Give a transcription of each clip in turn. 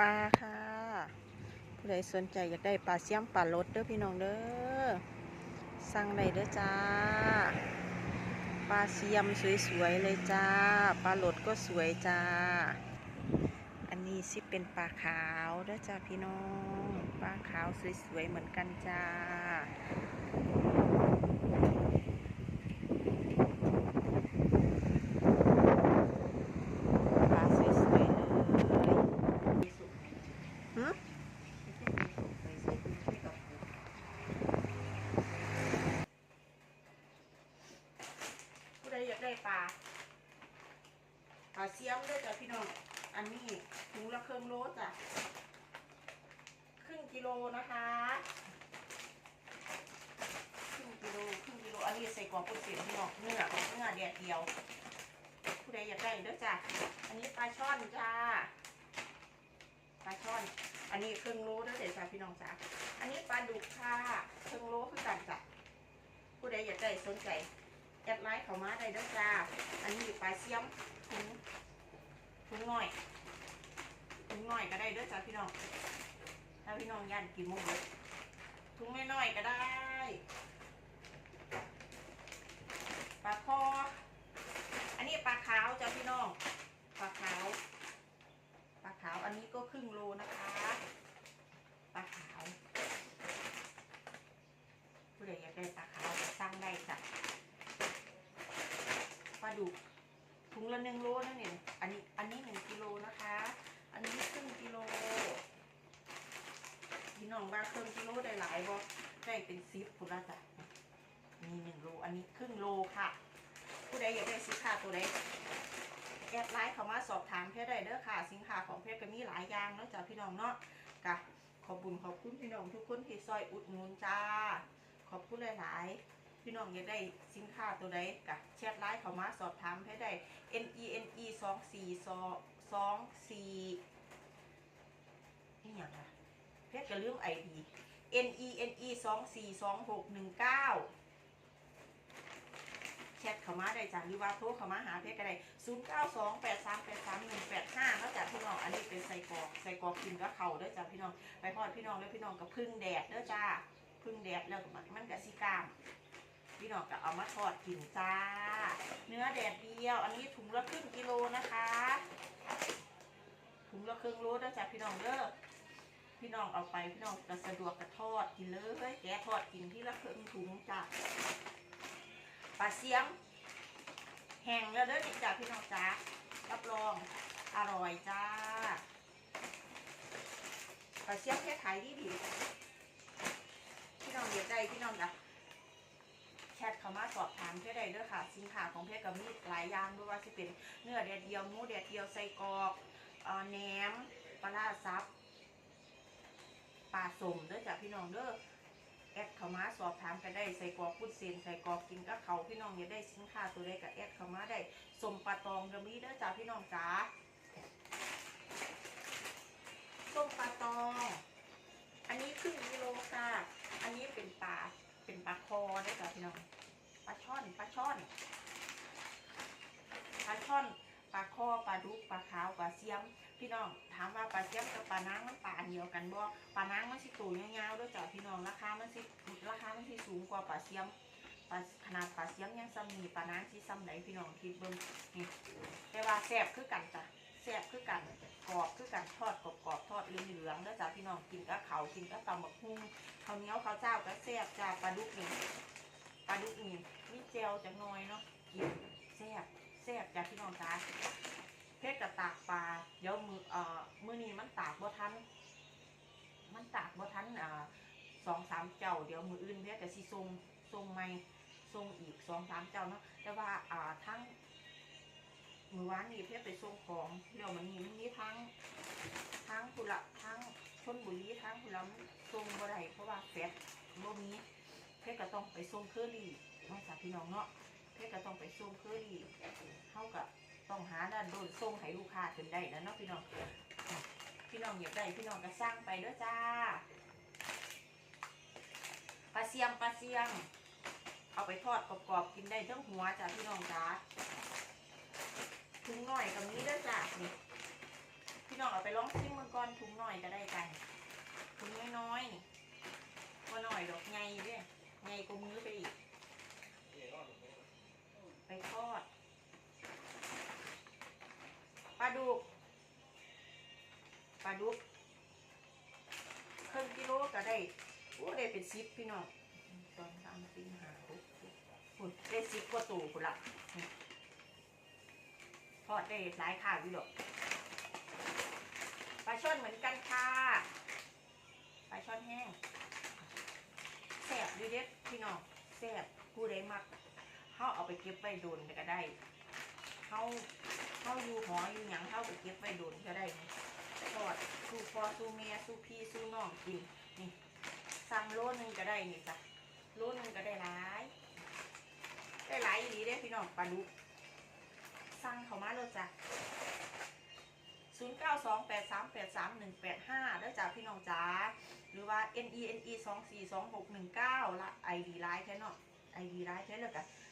ปลาค่ะ ผู้ใดสนใจอยากได้ปลาเสียมปลาลดเด้อพี่น้องเด้อ สั่งได้เด้อจ้า ปลาเสียมสวยๆเลยจ้า ปลาลดก็สวยจ้า อันนี้สิเป็นปลาขาวเด้อจ้าพี่น้อง ปลาขาวสวยๆเหมือนกันจ้า ปลาสวยๆเลยหืม ผู้ใดอยากได้ปลาปลาเสี ยมด้วยจ้ะพี่น้อง อันนี้ถุงละครึ่งโลจ้ะครึ่งกิโลนะคะครึ่งกิโลครึ่งกิโลอันนี้ใส่กรอบปุ้นเสียพี่น้องเนื้อเนื้อแดดเดียว ผู้ใดอยากได้เด้อจ้ะอันนี้ปลาช่อนจ้าปลาช่อน อันนี้ครึ่งโลเด้อเดี๋ยจ้ะพี่น้องจ้ะอันนี้ปลาดุกค่ะครึ่งโลคือกันจ้ะผู้ใดอยากได้สนใจแอดไลน์เขามาได้เด้อจ้า อันนี้ปลาเสียมถุง ถุงหน่อยถุงหน่อยก็ได้เด้อจ้าพี่น้อง ถ้าพี่น้องย่านกินมุกเลยถุงไม่น้อยก็ได้ปลาคอ อันนี้ปลาขาวจ้าพี่น้อง ปลาขาว ปลาขาวอันนี้ก็ครึ่งโลนะคะ ปลาขาว ผู้ใดอยากได้ปลาขาวสร้างได้จ้ะปลาดุกถุงละหนึ่งโลนั่นเองอันนี้อันนี้หนึ่งกิโลนะคะ อันนี้ครึ่งกิโลพี่ น้องว่าเครึ่องกิโลได้หลายบ่ได้เป็นซิปพุละจ้ะมีหนึ่งโลอันนี้ครึ่งโลค่ะ ผู้ใดอยากได้สินค้าตัวใดแอดไลน์เข้ามาสอบถามเพจได้เด้อค่ะ สินค้าของเพจก็มีหลายอย่างเนาะจ้ะพี่น้องเนาะกะขอบคุญขอบคุณพี่น้องทุกคนที่ซอยอุดหนุนจ้า ขอบคุณหลายๆพี่น้องอยากได้สินค้าตัวใดกะแชทไลน์เข้ามาสอบถามให้ได้ N E N E สองสี่สองสองสี่นี่อย่างไร เพชรจะลืมไอดี N E N E สองสี่สองหกหนึ่งเก้าแชทเข้ามาได้จ้ะหรือว่าโทรเข้ามาหาเพชรก็ได้ศูนย์เก้าสองแปดสามแปดสามหนึ่งแปดห้าแล้วจ้ะพี่น้องอันนี้เป็นใส่กรอกใส่กรอกกินกับเข่าด้อจ้ะพี่น้องไปพอดพี่น้องแล้วพี่น้องกับพึ่งแดดด้อจ้าพึ่งแดดแล้วก็มันมันกับสีกามพี่น้องก็เอามาทอดกินจ้า เนื้อแดดเดียว อันนี้ถุงละครึ่งกิโลนะคะถุงละครึ่งโลนะจ๊ะพี่น้องเด้อ พี่น้องเอาไปพี่น้องก็สะดวกกระทอดกินเลยแกะทอดกินที่ละครึ่งถุงจ้ะปลาเสียมแห้งแล้วเด้อนี่จ้ะพี่น้องจ้ารับรองอร่อยจ้าปลาเสียมแค่ขายดีดีพี่น้องเดี๋ยวได้พี่น้องจ้ะแชทเขามาสอบถามเพื่อใดด้อค่ะ สินค้าของเพชรก็มีหลายอย่างด้วยว่าจะเป็นเนื้อแดดเดียวหมูแดดเดียวไส้กรอกแหนมปลาร้าซับาสมเด้อจ้ะพี่น้องเด้อแอดเข้ามาสอบถามกันได้ใส่กรอกพุดเซนใส่กรอกกินกับเขาพี่น้องอยาได้สินค้าตัวใดก็แอดเข้ามาได้สมปลาตองกระมีเด้อจ้ะพี่น้องจ๋าส้มปลาตอง อันนี้ครึ่งกิโลค่ะ อันนี้เป็นปลาเป็นปลาคอเด้จ้ะพี่น้องปลาช่อนปลาช่อนปลาช่อนปลาคอปลาดุกปลาขาวปลาเสียม พี่น้อง ถามว่าปลาเสียมกับปลานางมันปลาอันเดียวกันบ่ปลานางมันสิตัวยาวๆด้วยจ้ะพี่น้องราคามันสิราคามันสิสูงกว่าปลาเสียมปลาขนาดปลาเสียมยังซ้ำนี่ปลานางสิซ้ำไหนพี่น้องคิดเบิ่งนี่แต่ว่าแซ่บคือกันจ้ะแซ่บคือกันกรอบคือกันทอดกรอบๆทอดเหลืองๆแล้วยจ้ะพี่น้องกินกับเขากินกับตำบักหุ่งข้าวเหนียวข้าวเจ้าก็แซ่บจ้ะปลาดุกนี่ปลาดุกนี่มีเจลจังน้อยเนาะกินแซ่บแซ่บจากพี่น้องจ้า เพชรกับตากปลาเดี๋ยวมือเอ่อมือนี้มันตากบ่ทัน มันตากบ่ทันอ่าสองสามเจ้า เดี๋ยวมืออื่นเพชรกับสิทรงทรงไม่ทรงอีกสองสามเจ้าเนาะแต่ว่าอ่าทั้งมือวานนี้เพชรไปส่งของเดี๋ยวมันนี้มันมีทั้งทั้งกุละทั้งชนบุรีทั้งกุละทรงบ่ได้เพราะว่าแฟตบ่มีเพชรก็ต้องไปส่งเคอรี่นอกจากพี่น้องเนาะเพชรก็ต้องไปส่งเคอรี่เท่ากับ ต้องหาด้านโดนส่งให้ลูกค้าถึงได้นะเนาะพี่น้อง พี่น้องอยากได้พี่น้องก็สร้างไปเด้อจ้าปลาเสียมปลาเสียมเอาไปทอดกรอบๆกินได้ทั้งหัวจ้าพี่น้องจ้าถุงหน่อยกับนี้เด้อจ้านี่พี่น้องเอาไปลองซิมมันก่อนถุงหน่อยก็ได้กันถุงน้อยๆนี่ก็หน่อยดอกไงเด้ไงก็มือไปอีก ไปทอดปลา ดุกปลาดุกครึ่งกิโลก็ได้โอ้ได้เป็นซิปพี่น้องตอนสามสี่ห้าหกเจ็ดคุณได้ซิปกว่าตู่คุณละนี่ทอดได้หลายข่าวอยู่ดอกปลาช่อนเหมือนกันค่ะปลาช่อนแห้งแซ่บดีเด็ดพี่น้องแซ่บผู้ใดมักเขาเอาไปเก็บไว้โดนก็ได้ เขาเขาอยู่หออยู่หยังเขาไปเก็บไว้โดนก็ได้นี่ทอดสู้พ่อสู้แม่สู้พี่สู้น้องกินนี่สั่งโลนึงก็ได้นี่จ้ะโลนึงก็ได้หลายได้หลายอีหลีเด้พี่น้องปลาดุกสั่งเขามาเลยจ้ะศูนย์เก้าสองแปดสามแปดสามหนึ่งแปดห้าแล้วจ้ะพี่น้องจ๋าหรือว่า N E N E สองสี่สองหกหนึ่งเก้าละ ID ไลน์แค่เนาะไอดีร้ายแท้เลยกะอ่า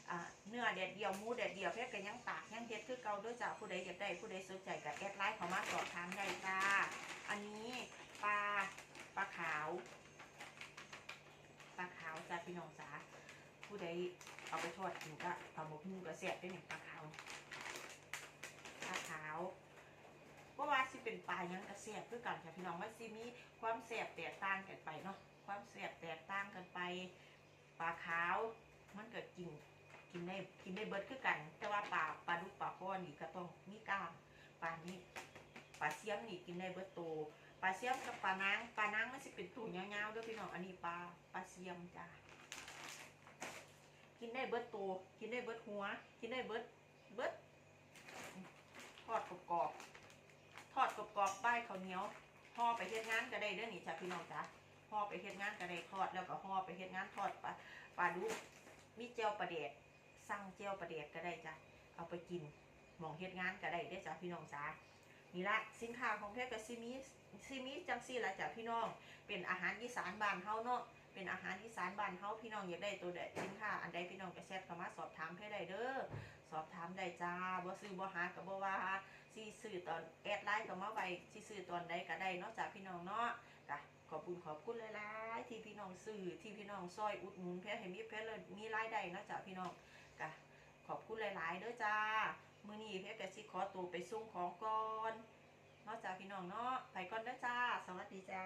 เนื้อแดดเดียวมูแดดเดียวแค่กันยังตากยังเฮ็ดคือเก่าด้วยจ้าผู้ใดอยากได้ผู้ใดสนใจกับแอดไลน์เข้ามาสอบถามได้จ้าอันนี้ปลาปลาขาวปลาขาวจ้าพี่น้องจ๋าผู้ใดเอาไปทอดกินก็ปลาหมกมูก็แซ่บด้วยเนี่ยปลาขาวปลาขาวเพราะว่าสิเป็นปลายังก็แซ่บคือกันค่ะพี่น้องว่าสิมีความแซ่บแตกต่างกันไปเนาะความแซ่บแตกต่างกันไปปลาขาวมันเก็กิน กินได้กินได้เบิดคือกัน แต่ว่าปลาปลาดุกปลาข้อนี่ก็ต้องมีกล้ามปลานี้ปลาเสี้ยมนี่กินได้เบิดโตปลาเสี้ยมกับปลานางปลานางมันสิเป็นตัวยาๆด้วยพี่น้องอันนี้ปลาปลาเสี้ยมจ้ากินได้เบิดโตกินได้เบิดหัว กินได้เบิดเบิดทอดกรอบทอดกรอบๆป้ายข้าวเหนียวห่อไปเฮ็ดงานก็ได้เด้อนี่จ้ะพี่น้องจ้าห่อไปเฮ็ดงานก็ได้ทอดแล้วก็ห่อไปเฮ็ดงานทอดปลาปลาดุกมีเจียวปลาแดก สั่งเจียวปลาแดกก็ได้จ้ะ เอาไปกินหมองเฮ็ดงานก็ได้เด้จ้ะพี่น้องจ้านี่ละสินค้าของเพชรกับซิมิซิมิจังซี่ละจ้ะพี่น้อง เป็นอาหารอีสานบ้านเฮาเนาะเป็นอาหารอีสานบ้านเฮาพี่น้องอยากได้ตัวใดสินค้าอันใดพี่น้องก็แชทเข้ามาสอบถามเพชได้เด้อสอบถามได้จ้าบ่ซื้อบ่หาก็บ่ว่าสิซื้อตอนแอดไลน์ก็มาไว้สิซื้อตอนใดก็ได้เนาะจ้ะพี่น้องเนาะขอบคุณขอบคุณหลายๆที่พี่น้องซื้อที่พี่น้องซอยอุดหนุนเพชให้มีเพชรเลยมีรายได้เนาะจ้ะพี่น้อง กะขอบคุณหลาย ๆเด้อจ้า มือนี้เพชรกะสิขอตัวไปส่งของก่อนนอกจากพี่น้องเนาะไปก่อนเด้อจ้า สวัสดีจ้า